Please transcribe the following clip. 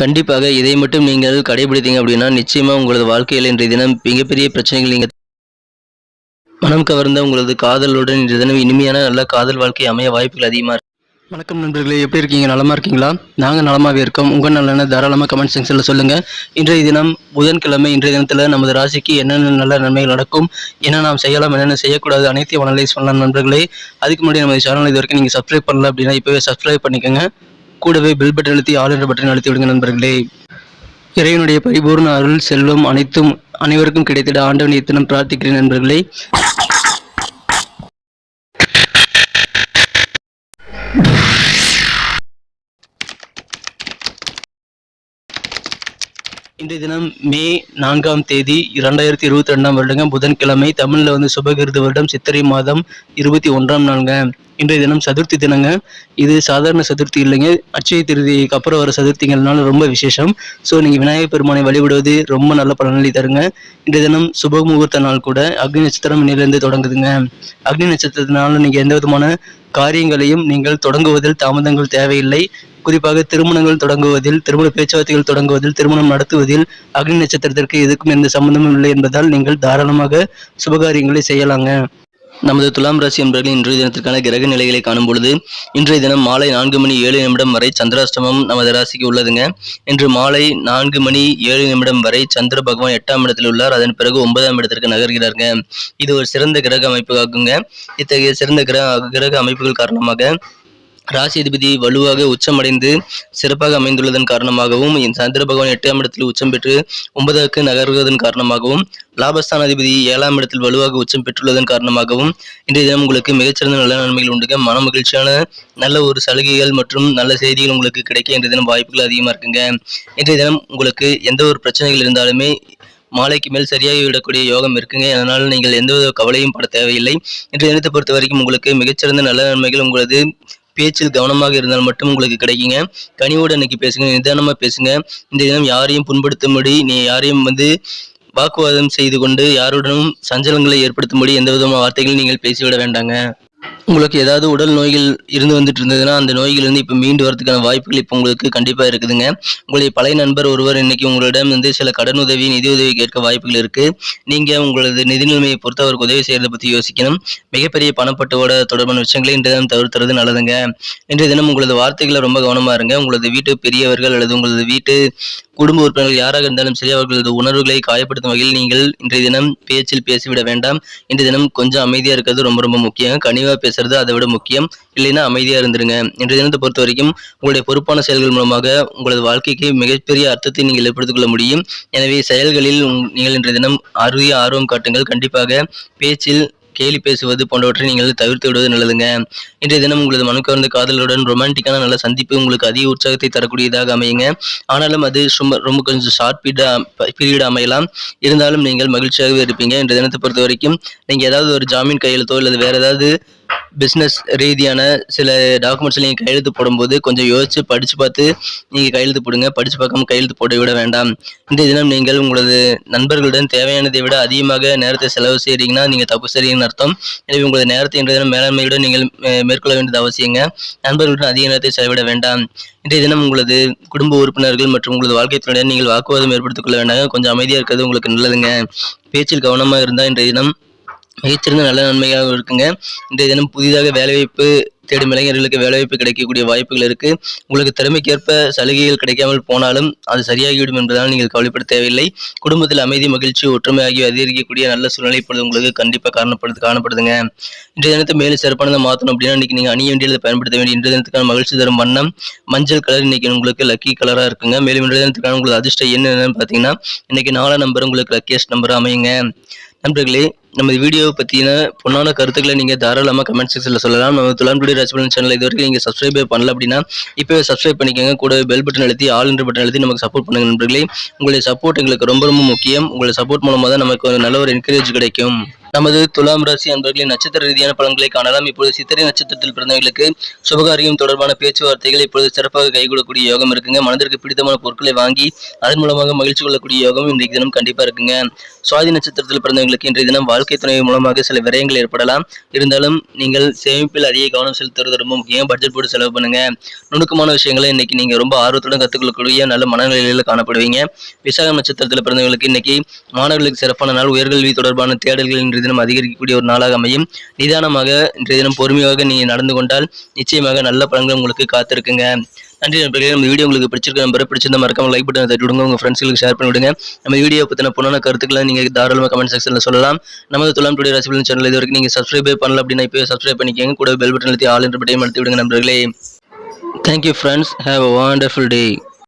கண்டிப்பாக இதை மட்டும் நீங்கள் கடைபிடித்தீங்க அப்படின்னா நிச்சயமாக உங்களது வாழ்க்கையில் இன்றைய தினம் மிகப்பெரிய பிரச்சனைகள் நீங்கள் மனம் கவர்ந்த உங்களது காதலுடன் இன்றைய தினம் இனிமையான நல்ல காதல் வாழ்க்கை அமைய வாய்ப்புகள் அதிகமாக இருக்கு. வணக்கம் நண்பர்களே எப்படி இருக்கீங்க? நலமாக இருக்கீங்களா? நாங்கள் நலமாகவே இருக்கோம். உங்கள் நலன தாராளமாக கமெண்ட் செக்ஷனில் சொல்லுங்கள் இன்றைய தினம் புதன்கிழமை இன்றைய தினத்தில் நமது ராசிக்கு என்னென்ன நல்ல நன்மைகள் நடக்கும் என்ன நாம் செய்யலாம் என்னென்ன செய்யக்கூடாது அனைத்தையும் அனலைஸ் பண்ணலாம் நண்பர்களே. அதுக்கு முன்னாடி நம்ம சேனல் இது வரைக்கும் நீங்கள் சப்ஸ்கிரைப் பண்ணல அப்படின்னா இப்போவே சப்ஸ்கிரைப் பண்ணிக்கோங்க. கூடவே பெல் பட்டன் அழுத்தி ஆல் என்ற பட்டன் அழுத்தி விடுங்க நண்பர்களே. இறைவனுடைய பரிபூர்ண அருள் செல்வம் அனைத்தும் அனைவருக்கும் கிடைத்திட ஆண்டவனை இத்தனம் பிரார்த்திக்கிறேன் நண்பர்களே. இன்றைய தினம் மே நான்காம் தேதி இரண்டாயிரத்தி இருபத்தி ரெண்டாம் வருடங்க புதன்கிழமை தமிழில் வந்து சுபகிருது வருடம் சித்திரை மாதம் இருபத்தி ஒன்றாம் நாளுங்க. இன்றைய தினம் சதுர்த்தி தினங்க. இது சாதாரண சதுர்த்தி இல்லைங்க. அட்சய திருதிக்கு அப்புறம் வர சதுர்த்திங்கிறதுனால ரொம்ப விசேஷம். ஸோ நீங்கள் விநாயகர் பெருமானை வழிபடுவது ரொம்ப நல்ல பலனளி தருங்க. இன்றைய தினம் சுப முகூர்த்த நாள் கூட அக்னி நட்சத்திரம் இன்னிலிருந்து தொடங்குதுங்க. அக்னி நட்சத்திரத்தினால நீங்கள் எந்த விதமான காரியங்களையும் நீங்கள் தொடங்குவதில் தாமதங்கள் தேவையில்லை. குறிப்பாக திருமணங்கள் தொடங்குவதில் திருமண பேச்சுவார்த்தைகள் தொடங்குவதில் திருமணம் நடத்துவதில் அக்னி நட்சத்திரத்திற்கு எதுக்கும் எந்த சம்பந்தமும் இல்லை என்பதால் நீங்கள் தாராளமாக சுபகாரியங்களை செய்யலாங்க. நமது துலாம் ராசி என்பவர்கள் இன்றைய தினத்திற்கான கிரக நிலைகளை காணும் பொழுது இன்றைய தினம் மாலை நான்கு மணி ஏழு நிமிடம் வரை சந்திராஷ்டமம் நமது ராசிக்கு உள்ளதுங்க. இன்று மாலை நான்கு மணி ஏழு நிமிடம் வரை சந்திர பகவான் எட்டாம் இடத்தில் உள்ளார். அதன் பிறகு ஒன்பதாம் இடத்திற்கு நகர்கிறாருங்க. இது ஒரு சிறந்த கிரக அமைப்பு ஆகுங்க இத்தகைய சிறந்த கிரக கிரக அமைப்புகள் காரணமாக ராசி அதிபதி வலுவாக உச்சமடைந்து சிறப்பாக அமைந்துள்ளதன் காரணமாகவும் சந்திர பகவான் எட்டாம் இடத்தில் உச்சம் பெற்று ஒன்பதாவுக்கு நகர்வதன் காரணமாகவும் லாபஸ்தான அதிபதி ஏழாம் இடத்தில் வலுவாக உச்சம் பெற்றுள்ளதன் காரணமாகவும் இன்றைய தினம் உங்களுக்கு மிகச்சிறந்த நல்ல நன்மைகள் உண்டுங்க மன மகிழ்ச்சியான நல்ல ஒரு சலுகைகள் மற்றும் நல்ல செய்திகள் உங்களுக்கு கிடைக்க இன்றைய தினம் வாய்ப்புகள் அதிகமாக இருக்குங்க. இன்றைய தினம் உங்களுக்கு எந்த ஒரு பிரச்சனைகள் இருந்தாலுமே மாலைக்கு மேல் சரியாகி விடக்கூடிய யோகம் இருக்குங்க. அதனால் நீங்கள் எந்தவித கவலையும் பட தேவையில்லை. இன்றைய தினத்தை பொறுத்த வரைக்கும் உங்களுக்கு மிகச்சிறந்த நல்ல நன்மைகள் உங்களது பேச்சில் கவனமாக இருந்தால் மட்டும் உங்களுக்கு கிடைக்குங்க. கனிவோடு இன்னைக்கு பேசுங்க நிதானமாக பேசுங்க. இந்த தினம் யாரையும் புண்படுத்தும்படி நீ யாரையும் வந்து வாக்குவாதம் செய்து கொண்டு யாருடனும் சஞ்சலங்களை ஏற்படுத்தும்படி எந்த விதமான வார்த்தைகளையும் நீங்கள் பேசிவிட வேண்டாங்க. உங்களுக்கு ஏதாவது உடல் நோய்கள் இருந்து வந்துட்டு இருந்ததுன்னா அந்த நோய்கள் வந்து இப்போ மீண்டு வரதுக்கான வாய்ப்புகள் இப்போ உங்களுக்கு கண்டிப்பாக இருக்குதுங்க. உங்களுடைய பழைய நண்பர் ஒருவர் இன்னைக்கு உங்களிடம் வந்து சில கடன் உதவி நிதி உதவி கேட்க வாய்ப்புகள் இருக்கு. நீங்க உங்களது நிதி நிலைமையை பொறுத்து அவருக்கு உதவி செய்யறதை பற்றி யோசிக்கணும். மிகப்பெரிய பணப்பட்டுவோட தொடர்பான விஷயங்களை இன்றைய தினம் தவிர்த்துறது நல்லதுங்க. இன்றைய தினம் உங்களது வார்த்தைகளை ரொம்ப கவனமா இருங்க. உங்களது வீட்டு பெரியவர்கள் அல்லது உங்களது வீட்டு குடும்ப உறுப்பினர்கள் யாராக இருந்தாலும் சரி அவர்களது உணர்வுகளை காயப்படுத்தும் வகையில் நீங்கள் இன்றைய தினம் பேச்சில் பேசிவிட வேண்டாம். இன்றைய தினம் கொஞ்சம் அமைதியா இருக்கிறது ரொம்ப ரொம்ப முக்கியம். கனிவா பேசுறது அதை விட முக்கியம். இல்லைன்னா அமைதியா இருந்துருங்க. இன்றைய தினத்தை பொறுத்த வரைக்கும் உங்களுடைய பொறுப்பான செயல்கள் மூலமாக உங்களது வாழ்க்கைக்கு மிகப்பெரிய அர்த்தத்தை நீங்கள் ஏற்படுத்திக் கொள்ள முடியும். எனவே செயல்களில் நீங்கள் இன்றைய தினம் அருகிய ஆர்வம் காட்டுங்கள். கண்டிப்பாக பேச்சில் கேலி பேசுவது போன்றவற்றை நீங்கள் தவிர்த்து விடுவது நல்லதுங்க. இன்றைய தினம் உங்களது மனம் கவர்ந்த காதலுடன் ரொமான்டிக்கான நல்ல சந்திப்பு உங்களுக்கு அதிக உற்சாகத்தை தரக்கூடியதாக அமையுங்க. ஆனாலும் அது ரொம்ப ரொம்ப கொஞ்சம் ஷார்ட் பீரியடாக பீரியட் அமையலாம். இருந்தாலும் நீங்கள் மகிழ்ச்சியாகவே இருப்பீங்க. இன்றைய தினத்தை பொறுத்த வரைக்கும் நீங்கள் ஏதாவது ஒரு ஜாமீன் கையெழுத்தோ அல்லது வேறு ஏதாவது பிஸ்னஸ் ரீதியான சில டாக்குமெண்ட்ஸ் நீங்கள் கையெழுத்து போடும்போது கொஞ்சம் யோசித்து படித்து பார்த்து நீங்கள் கையெழுத்து போடுங்க. படித்து பார்க்காம கையெழுத்து போட விட வேண்டாம். இந்த தினம் நீங்கள் உங்களது நண்பர்களுடன் தேவையானதை விட அதிகமாக நேரத்தை செலவு செய்கிறீங்கன்னா நீங்கள் தப்பு செய்கிறீங்கன்னு அர்த்தம். எனவே உங்களது நேரத்தை இன்றைய தினம் மேலாண்மையுடன் நீங்கள் மேற்கொள்ள வேண்டியது அவசியங்க. நண்பர்களுடன் அதிக நேரத்தை செலவிட வேண்டாம். இன்றைய தினம் உங்களது குடும்ப உறுப்பினர்கள் மற்றும் உங்களது வாழ்க்கை துணையுடன் நீங்கள் வாக்குவாதம் ஏற்படுத்திக் கொள்ள வேண்டாம் கொஞ்சம் அமைதியாக இருக்கிறது உங்களுக்கு நல்லதுங்க. பேச்சில் கவனமாக இருந்தால் இன்றைய தினம் மிகச்சிறந்த நல்ல நன்மையாக இருக்குங்க. இன்றைய தினம் புதிதாக வேலைவாய்ப்பு தேடும் இளைஞர்களுக்கு வேலைவாய்ப்பு கிடைக்கக்கூடிய வாய்ப்புகள் இருக்கு. உங்களுக்கு திறமைக்கேற்ப சலுகைகள் கிடைக்காமல் போனாலும் அது சரியாகிவிடும் என்பதால் நீங்கள் கவலைப்பட தேவையில்லை. குடும்பத்தில் அமைதி மகிழ்ச்சி ஒற்றுமை ஆகிய அதிகரிக்கக்கூடிய நல்ல சூழ்நிலை இப்பொழுது உங்களுக்கு கண்டிப்பாக காணப்படுது காணப்படுதுங்க. இன்றைய தினத்தை மேலும் சிறப்பானதை மாற்றணும் அப்படின்னா இன்னைக்கு நீங்கள் அணிய வேண்டியதை பயன்படுத்த வேண்டிய இன்றைய தினத்துக்கான மகிழ்ச்சி தரும் வண்ணம் மஞ்சள் கலர் இன்னைக்கு உங்களுக்கு லக்கி கலராக இருக்குங்க. மேலும் இன்றைய தினத்துக்கான உங்களுக்கு அதிர்ஷ்டம் என்னென்னு என்னன்னு பார்த்தீங்கன்னா இன்னைக்கு நாலாம் நம்பர் உங்களுக்கு லக்கியஸ்ட் நம்பர் அமையுங்க. நண்பர்களே நம்ம வீடியோவை பற்றின பொண்ணான கருத்துக்களை நீங்கள் தாராளமாக கமெண்ட் செக்ஷனில் சொல்லலாம். நம்ம துலாம் டுடே சேனல் இது வரைக்கும் நீங்கள் சப்ஸ்கிரைபே பண்ணல அப்படின்னா இப்போவே சப்ஸ்கிரைப் பண்ணிக்கோங்க. கூட பெல் பட்டன் அழுத்தி ஆல் என்ற பட்டன் அழுத்தி நமக்கு சப்போர்ட் பண்ணுங்க நண்பர்களே. உங்களுடைய சப்போர்ட் எங்களுக்கு ரொம்ப ரொம்ப முக்கியம். உங்களுடைய சப்போர்ட் மூலமாக தான் நமக்கு ஒரு நல்ல ஒரு என்கரேஜ் கிடைக்கும். நமது துலாம் ராசி அன்பர்களின் நட்சத்திர ரீதியான பலன்களை காணலாம். இப்பொழுது சித்திரை நட்சத்திரத்தில் பிறந்தவர்களுக்கு சுபகாரியம் தொடர்பான பேச்சுவார்த்தைகள் இப்பொழுது சிறப்பாக கைகூடக்கூடிய யோகம் இருக்குங்க. மனதிற்கு பிடித்தமான பொருட்களை வாங்கி அதன் மூலமாக மகிழ்ச்சி கொள்ளக்கூடிய யோகம் இன்றைக்கு தினம் கண்டிப்பாக இருக்குங்க. சுவாதி நட்சத்திரத்தில் பிறந்தவங்களுக்கு இன்றைய தினம் வாழ்க்கை துணை மூலமாக சில விரயங்கள் ஏற்படலாம். இருந்தாலும் நீங்கள் சேமிப்பில் அதிக கவனம் செலுத்துறது ரொம்ப முக்கியம். பட்ஜெட் போட்டு செலவு பண்ணுங்க. நுணுக்கமான விஷயங்களை இன்னைக்கு நீங்க ரொம்ப ஆர்வத்துடன் கற்றுக்கொள்ளக்கூடிய நல்ல மனநிலையில காணப்படுவீங்க. விசாக நட்சத்திரத்தில் பிறந்தவங்களுக்கு இன்னைக்கு மாணவர்களுக்கு சிறப்பான நாள். உயர்கல்வி தொடர்பான தேடல்கள் இன்றைய தினம் அதிகரிக்கக்கூடிய ஒரு நாளாக அமையும். நிதானமாக இன்றைய தினம் பொறுமையாக நீங்க நடந்து கொண்டால் நிச்சயமாக நல்ல பலன்கள் உங்களுக்கு காத்திருக்குங்க. நன்றி நண்பர்களே. நம்ம வீடியோ உங்களுக்கு பிடிச்சிருக்க நம்பர் பிடிச்சிருந்த மறக்காம லைக் பட்டன் தட்டி விடுங்க. உங்கள் ஃப்ரெண்ட்ஸ்களுக்கு ஷேர் பண்ணி விடுங்க நம்ம வீடியோ பற்றின பொண்ணான கருத்துக்களை நீங்கள் தாராளமாக கமெண்ட் செக்ஷன்ல சொல்லலாம். நமது துலாம் டுடே ராசிபலன் சேனல் இது வரைக்கும் நீங்கள் சப்ஸ்கிரைபே பண்ணல அப்படின்னா இப்போ சப்ஸ்கிரைப் பண்ணிக்கோங்க. கூட பெல் பட்டன் அழுத்தி ஆல் என்ற பட்டையும் அழுத்தி விடுங்க நண்பர்களே. Thank you friends have a wonderful day